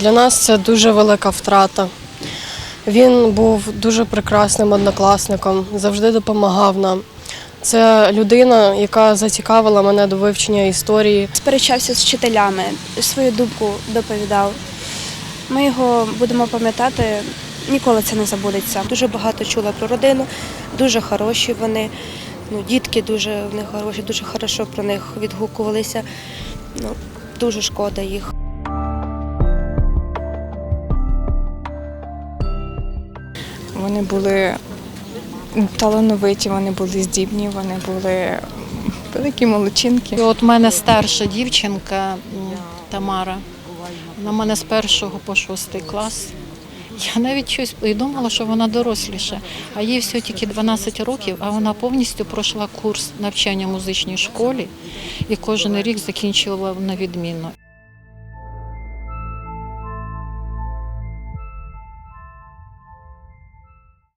Для нас це дуже велика втрата. Він був дуже прекрасним однокласником, завжди допомагав нам. Це людина, яка зацікавила мене до вивчення історії. Сперечався з вчителями, свою думку доповідав. Ми його будемо пам'ятати, ніколи це не забудеться. Дуже багато чула про родину, дуже хороші вони. Ну, дітки дуже в них хороші, дуже хорошо про них відгукувалися. Ну, дуже шкода їх. Вони були талановиті, вони були здібні, вони були великі молодчинки. От мене старша дівчинка Тамара. Вона в мене з першого по шостий клас. Я навіть щось і думала, що вона доросліша, а їй всього тільки 12 років, а вона повністю пройшла курс навчання в музичній школі і кожен рік закінчувала на відмінно.